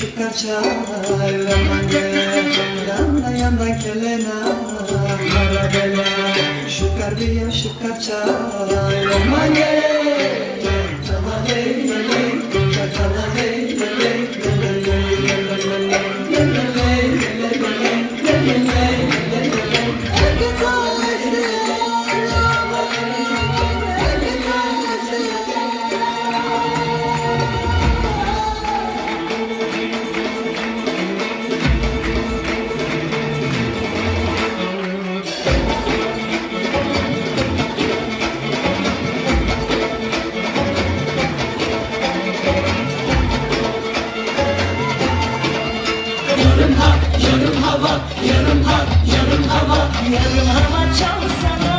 şu kaça Yandan yandan kelena Marabela Şu karbiya şu kaça Romanya hava, yarım hava, yarım hava, yarım hava çalsana.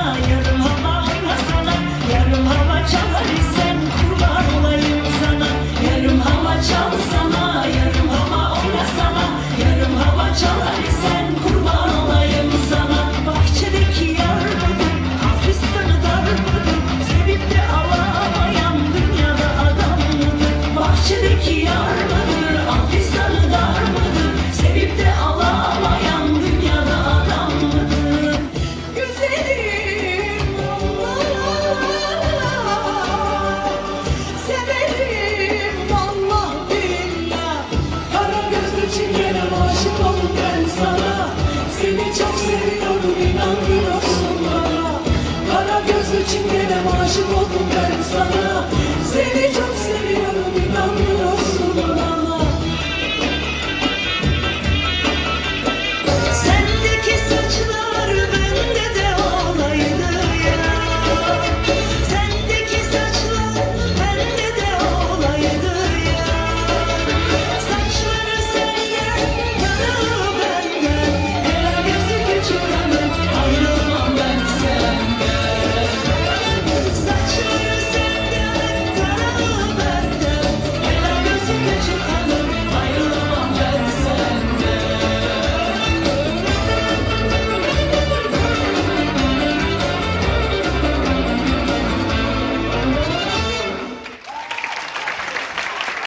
aşık oldum ben sana. Seni çok seviyorum.